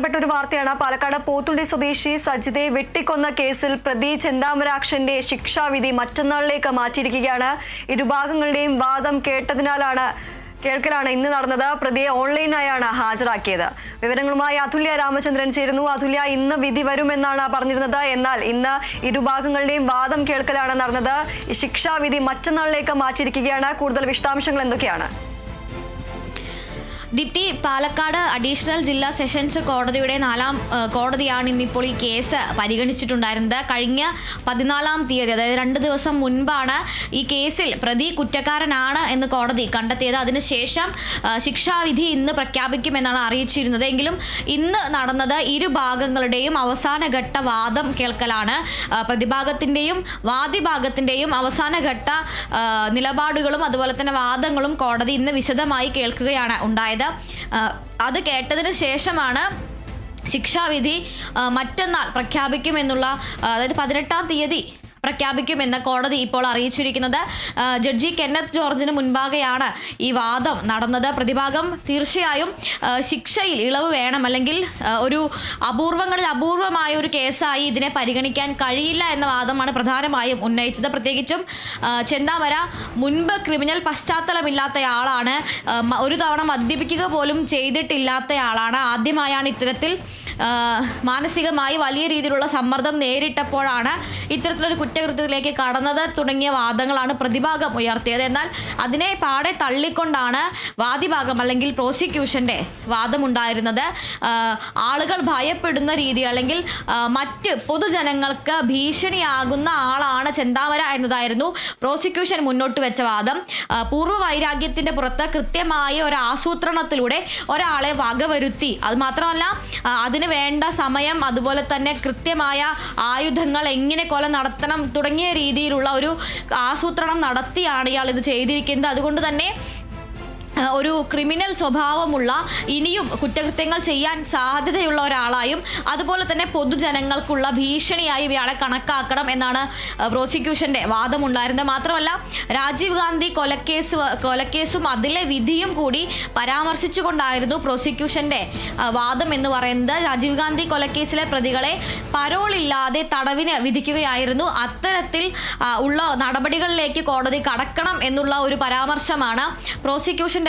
പ്പെട്ട ഒരു വാർത്തയാണ്. പാലക്കാട് പോത്തുണ്ടി സ്വദേശി സജിതയെ വെട്ടിക്കൊന്ന കേസിൽ പ്രതി ചെന്താമരാക്ഷന്റെ ശിക്ഷാവിധി മറ്റന്നാളിലേക്ക് മാറ്റിയിരിക്കുകയാണ്. ഇരുഭാഗങ്ങളുടെയും വാദം കേട്ടതിനാലാണ് കേൾക്കലാണ് ഇന്ന് നടന്നത്. പ്രതിയെ ഓൺലൈനായാണ് ഹാജരാക്കിയത്. വിവരങ്ങളുമായി അതുല്യ രാമചന്ദ്രൻ ചേരുന്നു. അതുല്യ ഇന്ന് വിധി വരുമെന്നാണ് പറഞ്ഞിരുന്നത്. എന്നാൽ ഇന്ന് ഇരുഭാഗങ്ങളുടെയും വാദം കേൾക്കലാണ് നടന്നത്. ശിക്ഷാവിധി മറ്റന്നാളിലേക്ക് മാറ്റിയിരിക്കുകയാണ്. കൂടുതൽ വിശദാംശങ്ങൾ എന്തൊക്കെയാണ്? ദീപ്തി പാലക്കാട് അഡീഷണൽ ജില്ലാ സെഷൻസ് കോടതിയുടെ നാലാം കോടതിയാണ് ഇന്നിപ്പോൾ ഈ കേസ് പരിഗണിച്ചിട്ടുണ്ടായിരുന്നത്. കഴിഞ്ഞ പതിനാലാം തീയതി അതായത് രണ്ട് ദിവസം മുൻപാണ് ഈ കേസിൽ പ്രതി കുറ്റക്കാരനാണ് എന്ന് കോടതി കണ്ടെത്തിയത്. അതിനുശേഷം ശിക്ഷാവിധി ഇന്ന് പ്രഖ്യാപിക്കുമെന്നാണ് അറിയിച്ചിരുന്നത്. എങ്കിലും ഇന്ന് നടന്നത് ഇരു ഭാഗങ്ങളുടെയും അവസാനഘട്ട വാദം കേൾക്കലാണ്. പ്രതിഭാഗത്തിന്റെയും വാദിഭാഗത്തിന്റെയും അവസാനഘട്ട നിലപാടുകളും അതുപോലെ തന്നെ വാദങ്ങളും കോടതി ഇന്ന് വിശദമായി കേൾക്കുകയാണ് ഉണ്ടായത്. ഏഹ്, അത് കേട്ടതിന് ശേഷമാണ് ശിക്ഷാവിധി മറ്റന്നാൾ പ്രഖ്യാപിക്കുമെന്നുള്ള അതായത് പതിനെട്ടാം തീയതി പ്രഖ്യാപിക്കുമെന്ന് കോടതി ഇപ്പോൾ അറിയിച്ചിരിക്കുന്നത്. ജഡ്ജി കെന്നത്ത് ജോർജിന് മുൻപാകെയാണ് ഈ വാദം നടന്നത്. പ്രതിഭാഗം തീർച്ചയായും ശിക്ഷയിൽ ഇളവ് വേണം അല്ലെങ്കിൽ ഒരു അപൂർവങ്ങളിൽ അപൂർവമായ ഒരു കേസായി ഇതിനെ പരിഗണിക്കാൻ കഴിയില്ല എന്ന വാദമാണ് പ്രധാനമായും ഉന്നയിച്ചത്. പ്രത്യേകിച്ചും ചെന്താമര മുൻപ് ക്രിമിനൽ പശ്ചാത്തലമില്ലാത്തയാളാണ്. ഒരു തവണ മദ്യപിക്കുക പോലും ചെയ്തിട്ടില്ലാത്തയാളാണ്. ആദ്യമായാണ് ഇത്തരത്തിൽ മാനസികമായി വലിയ രീതിയിലുള്ള സമ്മർദ്ദം നേരിട്ടപ്പോഴാണ് ഇത്തരത്തിലൊരു കുറ്റകൃത്യത്തിലേക്ക് കടന്നത് തുടങ്ങിയ വാദങ്ങളാണ് പ്രതിഭാഗം ഉയർത്തിയത്. എന്നാൽ അതിനെ പാടെ തള്ളിക്കൊണ്ടാണ് വാദിഭാഗം അല്ലെങ്കിൽ പ്രോസിക്യൂഷന്റെ വാദമുണ്ടായിരുന്നത്. ആളുകൾ ഭയപ്പെടുന്ന രീതി അല്ലെങ്കിൽ മറ്റ് പൊതുജനങ്ങൾക്ക് ഭീഷണിയാകുന്ന ആളാണ് ചെന്താമര എന്നതായിരുന്നു പ്രോസിക്യൂഷൻ മുന്നോട്ട് വെച്ച വാദം. പൂർവ വൈരാഗ്യത്തിന്റെ പുറത്ത് കൃത്യമായ ഒരു ആസൂത്രണത്തിലൂടെ ഒരാളെ വകവരുത്തി. അത് മാത്രമല്ല അതിന് വേണ്ട സമയം അതുപോലെ തന്നെ കൃത്യമായ ആയുധങ്ങൾ എങ്ങനെ കൊല നടത്തണം തുടങ്ങിയ രീതിയിലുള്ള ഒരു ആസൂത്രണം നടത്തിയാണ് ഇയാൾ ഇത് ചെയ്തിരിക്കുന്നത്. അതുകൊണ്ട് തന്നെ ഒരു ക്രിമിനൽ സ്വഭാവമുള്ള ഇനിയും കുറ്റകൃത്യങ്ങൾ ചെയ്യാൻ സാധ്യതയുള്ള ഒരാളായും അതുപോലെ തന്നെ പൊതുജനങ്ങൾക്കുള്ള ഭീഷണിയായും ഇയാളെ കണക്കാക്കണം എന്നാണ് പ്രോസിക്യൂഷന്റെ വാദമുണ്ടായിരുന്നത്. മാത്രമല്ല രാജീവ് ഗാന്ധി കൊലക്കേസ് കൊലക്കേസും അതിലെ വിധിയും കൂടി പരാമർശിച്ചുകൊണ്ടായിരുന്നു പ്രോസിക്യൂഷന്റെ വാദം എന്ന് പറയുന്നത്. രാജീവ് ഗാന്ധി കൊലക്കേസിലെ പ്രതികളെ പരോളില്ലാതെ തടവിന് വിധിക്കുകയായിരുന്നു. അത്തരത്തിൽ ഉള്ള നടപടികളിലേക്ക് കോടതി കടക്കണം എന്നുള്ള ഒരു പരാമർശമാണ്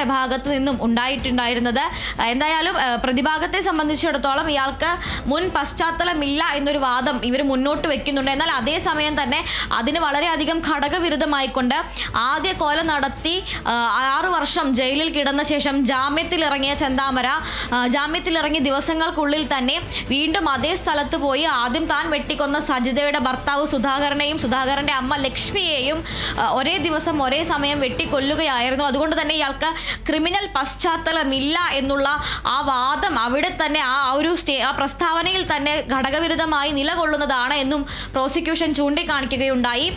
പ്രോസിക്യൂഷന്റെ ഭാഗത്ത് നിന്നും ഉണ്ടായിട്ടുണ്ടായിരുന്നത്. എന്തായാലും പ്രതിഭാഗത്തെ സംബന്ധിച്ചിടത്തോളം ഇയാൾക്ക് മുൻ പശ്ചാത്തലമില്ല എന്നൊരു വാദം ഇവർ മുന്നോട്ട് വെക്കുന്നുണ്ട്. എന്നാൽ അതേസമയം തന്നെ അതിന് വളരെയധികം ഘടകവിരുദ്ധമായിക്കൊണ്ട് ആദ്യ കൊല നടത്തി ആറു വർഷം ജയിലിൽ കിടന്ന ശേഷം ആ, ജാമ്യത്തിൽ ഇറങ്ങിയ ദിവസങ്ങൾക്കുള്ളിൽ തന്നെ വീണ്ടും അതേ സ്ഥലത്ത് പോയി ആദ്യം താൻ വെട്ടിക്കൊന്ന സജിതയുടെ ഭർത്താവ് സുധാകരനെയും സുധാകരന്റെ അമ്മ ലക്ഷ്മിയെയും ഒരേ ദിവസം ഒരേ സമയം വെട്ടിക്കൊല്ലുകയായിരുന്നു. അതുകൊണ്ട് തന്നെ ഇയാൾക്ക് ക്രിമിനൽ പശ്ചാത്തലമില്ല എന്നുള്ള ആ വാദം അവിടെ തന്നെ ആ ഒരു സ്റ്റേ ആ പ്രസ്താവനയിൽ തന്നെ ഘടകവിരുദ്ധമായി നിലകൊള്ളുന്നതാണ് എന്നും പ്രോസിക്യൂഷൻ ചൂണ്ടിക്കാണിക്കുകയുണ്ടായി.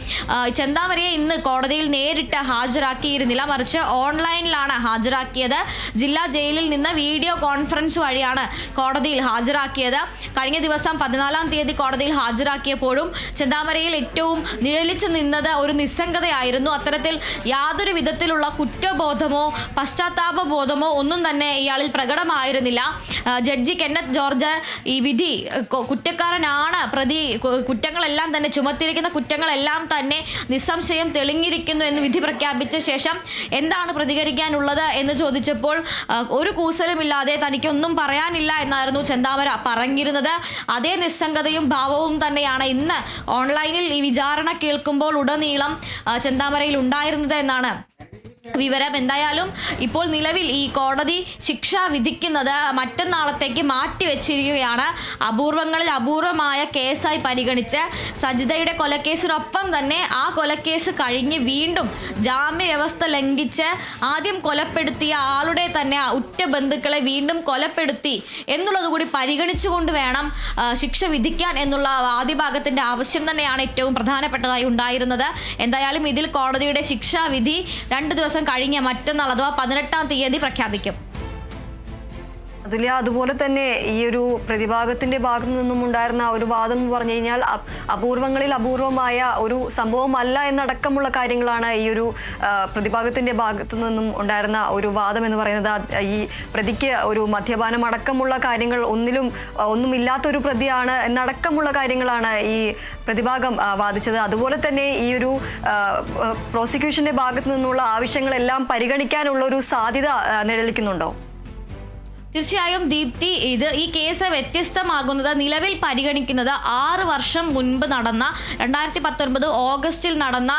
ചെന്താമരയെ ഇന്ന് കോടതിയിൽ നേരിട്ട് ഹാജരാക്കിയിരുന്നില്ല. മറിച്ച് ഓൺലൈനിലാണ് ഹാജരാക്കിയത്. ജില്ലാ ജയിലിൽ നിന്ന് വീഡിയോ കോൺഫറൻസ് വഴിയാണ് കോടതിയിൽ ഹാജരാക്കിയത്. കഴിഞ്ഞ ദിവസം പതിനാലാം തീയതി കോടതിയിൽ ഹാജരാക്കിയപ്പോഴും ചെന്താമരയിൽ ഏറ്റവും നിഴലിച്ചു നിന്നത് ഒരു നിസ്സംഗതയായിരുന്നു. അത്തരത്തിൽ യാതൊരു വിധത്തിലുള്ള കുറ്റബോധമോ പശ്ചാത്താപ ബോധമോ ഒന്നും തന്നെ ഇയാളിൽ പ്രകടമായിരുന്നില്ല. ജഡ്ജി കെന്നത്ത് ജോർജ് ഈ വിധി കുറ്റക്കാരനാണ്. പ്രതി കുറ്റങ്ങളെല്ലാം തന്നെ ചുമത്തിയിരിക്കുന്ന കുറ്റങ്ങളെല്ലാം തന്നെ നിസ്സംശയം തെളിഞ്ഞിരിക്കുന്നു എന്ന് വിധി പ്രഖ്യാപിച്ച ശേഷം എന്താണ് പ്രതികരിക്കാനുള്ളത് എന്ന് ചോദിച്ചപ്പോൾ ഒരു കൂസലുമില്ലാതെ തനിക്കൊന്നും പറയാനില്ല എന്നായിരുന്നു ചെന്താമര പറഞ്ഞിരുന്നത്. അതേ നിസ്സംഗതയും ഭാവവും തന്നെയാണ് ഇന്ന് ഓൺലൈനിൽ ഈ വിചാരണ കേൾക്കുമ്പോൾ ഉടനീളം ചെന്താമരയിൽ ഉണ്ടായിരുന്നത് എന്നാണ്. വിവരം എന്തായാലും ഇപ്പോൾ നിലവിൽ ഈ കോടതി ശിക്ഷ വിധിക്കുന്നത് മറ്റന്നാളത്തേക്ക് മാറ്റിവെച്ചിരിക്കുകയാണ്. അപൂർവങ്ങളിൽ അപൂർവമായ കേസായി പരിഗണിച്ച് സജിതയുടെ കൊലക്കേസിനൊപ്പം തന്നെ ആ കൊലക്കേസ് കഴിഞ്ഞ് വീണ്ടും ജാമ്യ വ്യവസ്ഥ ലംഘിച്ച് ആദ്യം കൊലപ്പെടുത്തിയ ആളുടെ തന്നെ ഉറ്റ ബന്ധുക്കളെ വീണ്ടും കൊലപ്പെടുത്തി എന്നുള്ളത് കൂടി പരിഗണിച്ചുകൊണ്ട് വേണം ശിക്ഷ വിധിക്കാൻ എന്നുള്ള ആദ്യഭാഗത്തിന്റെ ആവശ്യം തന്നെയാണ് ഏറ്റവും പ്രധാനപ്പെട്ടതായി ഉണ്ടായിരുന്നത്. എന്തായാലും ഇതിൽ കോടതിയുടെ ശിക്ഷാവിധി രണ്ട് ദിവസം കഴിഞ്ഞ് മറ്റന്നാൾ അഥവാ പതിനെട്ടാം തീയതി പ്രഖ്യാപിക്കും. അതുല്യ അതുപോലെ തന്നെ ഈ ഒരു പ്രതിഭാഗത്തിന്റെ ഭാഗത്തു നിന്നും ഉണ്ടായിരുന്ന ഒരു വാദം എന്ന് പറഞ്ഞു കഴിഞ്ഞാൽ അപൂർവങ്ങളിൽ അപൂർവമായ ഒരു സംഭവമല്ല എന്നടക്കമുള്ള കാര്യങ്ങളാണ് ഈ ഒരു പ്രതിഭാഗത്തിന്റെ ഭാഗത്തു നിന്നും ഉണ്ടായിരുന്ന ഒരു വാദം എന്ന് പറയുന്നത്. ഈ പ്രതിക്ക് ഒരു മദ്യപാനം അടക്കമുള്ള കാര്യങ്ങൾ ഒന്നിലും ആ, ഒന്നുമില്ലാത്ത ഒരു പ്രതിയാണ് എന്നടക്കമുള്ള കാര്യങ്ങളാണ് ഈ പ്രതിഭാഗം വാദിച്ചത്. അതുപോലെ തന്നെ ഈ ഒരു പ്രോസിക്യൂഷന്റെ ഭാഗത്തു നിന്നുള്ള ആവശ്യങ്ങളെല്ലാം പരിഗണിക്കാനുള്ള ഒരു സാധ്യത നിഴലിക്കുന്നുണ്ടോ? തീർച്ചയായും ദീപ്തി ഇത് ഈ കേസ് വ്യത്യസ്തമാകുന്നത് നിലവിൽ പരിഗണിക്കുന്നത് ആറ് വർഷം മുൻപ് നടന്ന രണ്ടായിരത്തി പത്തൊൻപത് ഓഗസ്റ്റിൽ നടന്ന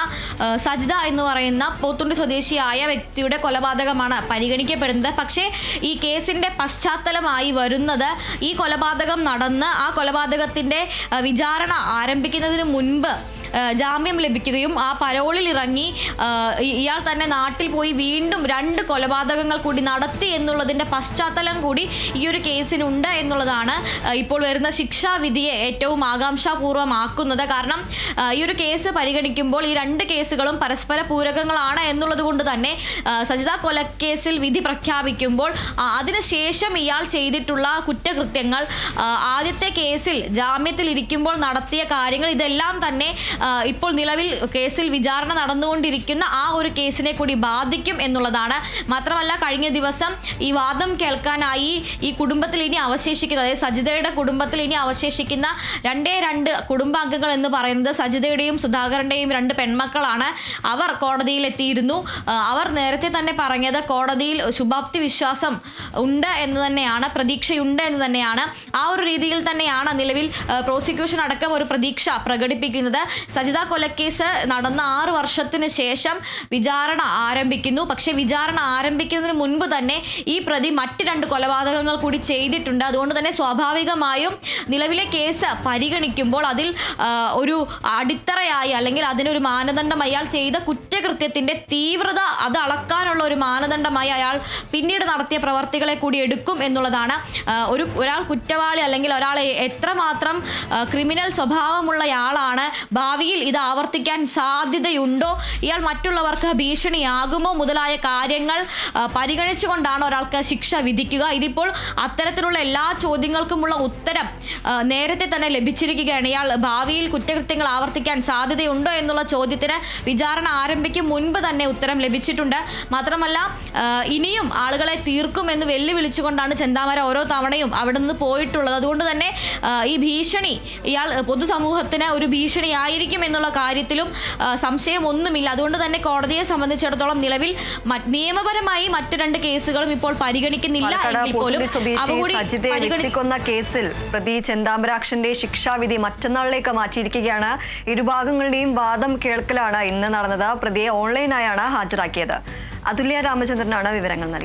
സജിത എന്ന് പറയുന്ന പോത്തുണ്ടി സ്വദേശിയായ വ്യക്തിയുടെ കൊലപാതകമാണ് പരിഗണിക്കപ്പെടുന്നത്. പക്ഷേ ഈ കേസിന്റെ പശ്ചാത്തലമായി വരുന്നത് ഈ കൊലപാതകം നടന്ന് ആ കൊലപാതകത്തിന്റെ വിചാരണ ആരംഭിക്കുന്നതിന് മുൻപ് ജാമ്യം ലഭിക്കുകയും ആ പരോളിൽ ഇറങ്ങി ഇയാൾ തന്നെ നാട്ടിൽ പോയി വീണ്ടും രണ്ട് കൊലപാതകങ്ങൾ കൂടി നടത്തി എന്നുള്ളതിന്റെ പശ്ചാത്തലം കൂടി ഈ ഒരു കേസിനുണ്ട് എന്നുള്ളതാണ് ഇപ്പോൾ വരുന്ന ശിക്ഷാവിധിയെ ഏറ്റവും ആകാംക്ഷാപൂർവമാക്കുന്നത്. കാരണം ഈ ഒരു കേസ് പരിഗണിക്കുമ്പോൾ ഈ രണ്ട് കേസുകളും പരസ്പര പൂരകങ്ങളാണ് എന്നുള്ളത് കൊണ്ട് തന്നെ സജിത കൊലക്കേസിൽ വിധി പ്രഖ്യാപിക്കുമ്പോൾ അതിനുശേഷം ഇയാൾ ചെയ്തിട്ടുള്ള കുറ്റകൃത്യങ്ങൾ ആദ്യത്തെ കേസിൽ ജാമ്യത്തിൽ ഇരിക്കുമ്പോൾ നടത്തിയ കാര്യങ്ങൾ ഇതെല്ലാം തന്നെ ഇപ്പോൾ നിലവിൽ കേസിൽ വിചാരണ നടന്നുകൊണ്ടിരിക്കുന്ന ആ ഒരു കേസിനെ കൂടി ബാധിക്കും എന്നുള്ളതാണ്. മാത്രമല്ല കഴിഞ്ഞ ദിവസം ഈ വാദം കേൾക്കാനായി ഈ കുടുംബത്തിൽ ഇനി അവശേഷിക്കുന്ന അതായത് സജിതയുടെ കുടുംബത്തിൽ ഇനി അവശേഷിക്കുന്ന രണ്ടേ രണ്ട് കുടുംബാംഗങ്ങൾ എന്ന് പറയുന്നത് സജിതയുടെയും സുധാകരന്റെയും രണ്ട് പെൺമക്കളാണ് അവർ കോടതിയിൽ എത്തിയിരുന്നു അവർ നേരത്തെ തന്നെ പറഞ്ഞത് കോടതിയിൽ ശുഭാപ്തി വിശ്വാസം ഉണ്ട് എന്ന് തന്നെയാണ് പ്രതീക്ഷയുണ്ട് എന്ന് തന്നെയാണ്. ആ ഒരു രീതിയിൽ തന്നെയാണ് നിലവിൽ പ്രോസിക്യൂഷൻ അടക്കം ഒരു പ്രതീക്ഷ പ്രകടിപ്പിക്കുന്നത്. സജിത കൊലക്കേസ് നടന്ന ആറ് വർഷത്തിന് ശേഷം വിചാരണ ആരംഭിക്കുന്നു. പക്ഷെ വിചാരണ ആരംഭിക്കുന്നതിന് മുൻപ് തന്നെ ഈ പ്രതി മറ്റ് രണ്ട് കൊലപാതകങ്ങൾ കൂടി ചെയ്തിട്ടുണ്ട്. അതുകൊണ്ട് തന്നെ സ്വാഭാവികമായും നിലവിലെ കേസ് പരിഗണിക്കുമ്പോൾ അതിൽ ഒരു അടിത്തറയായി അല്ലെങ്കിൽ അതിനൊരു മാനദണ്ഡം അയാൾ ചെയ്ത കുറ്റകൃത്യത്തിന്റെ തീവ്രത അത് അളക്കാനുള്ള ഒരു മാനദണ്ഡമായി അയാൾ പിന്നീട് നടത്തിയ പ്രവർത്തികളെ കൂടി എടുക്കും എന്നുള്ളതാണ് ഒരു ഒരാൾ കുറ്റവാളി അല്ലെങ്കിൽ ഒരാൾ എത്രമാത്രം ക്രിമിനൽ സ്വഭാവമുള്ളയാളാണ് ഭാവിയിൽ ഇത് ആവർത്തിക്കാൻ സാധ്യതയുണ്ടോ? ഇയാൾ മറ്റുള്ളവർക്ക് ഭീഷണിയാകുമോ? മുതലായ കാര്യങ്ങൾ പരിഗണിച്ചുകൊണ്ടാണ് ഒരാൾക്ക് ശിക്ഷ വിധിക്കുക. ഇതിപ്പോൾ അത്തരത്തിലുള്ള എല്ലാ ചോദ്യങ്ങൾക്കുമുള്ള ഉത്തരം നേരത്തെ തന്നെ ലഭിച്ചിരിക്കുകയാണ്. ഇയാൾ ഭാവിയിൽ കുറ്റകൃത്യങ്ങൾ ആവർത്തിക്കാൻ സാധ്യതയുണ്ടോ എന്നുള്ള ചോദ്യത്തിന് വിചാരണ ആരംഭിക്കും മുൻപ് തന്നെ ഉത്തരം ലഭിച്ചിട്ടുണ്ട്. മാത്രമല്ല ഇനിയും ആളുകളെ തീർക്കുമെന്ന് വെല്ലുവിളിച്ചുകൊണ്ടാണ് ചെന്താമര ഓരോ തവണയും അവിടെ നിന്ന് പോയിട്ടുള്ളത്. അതുകൊണ്ട് തന്നെ ഈ ഭീഷണി ഇയാൾ പൊതുസമൂഹത്തിന് ഒരു ഭീഷണിയായിരിക്കും. എന്നുള്ള കാര്യത്തിലും സംശയമൊന്നുമില്ല അതുകൊണ്ട് തന്നെ കോടതിയെ സംബന്ധിച്ചിടത്തോളം നിലവിൽ നിയമപരമായി മറ്റു രണ്ട് കേസുകളും ഇപ്പോൾ പരിഗണിക്കുന്നില്ല എങ്കിൽ പോലും. കേസിൽ പ്രതി ചെന്താമരാക്ഷന്റെ ശിക്ഷാവിധി മറ്റന്നാളിലേക്ക് മാറ്റിയിരിക്കുകയാണ്. ഇരുഭാഗങ്ങളുടെയും വാദം കേൾക്കലാണ് ഇന്ന് നടന്നത്. പ്രതിയെ ഓൺലൈനായാണ് ഹാജരാക്കിയത്. അതുല്യ രാമചന്ദ്രനാണ് വിവരങ്ങൾ നൽകിയത്.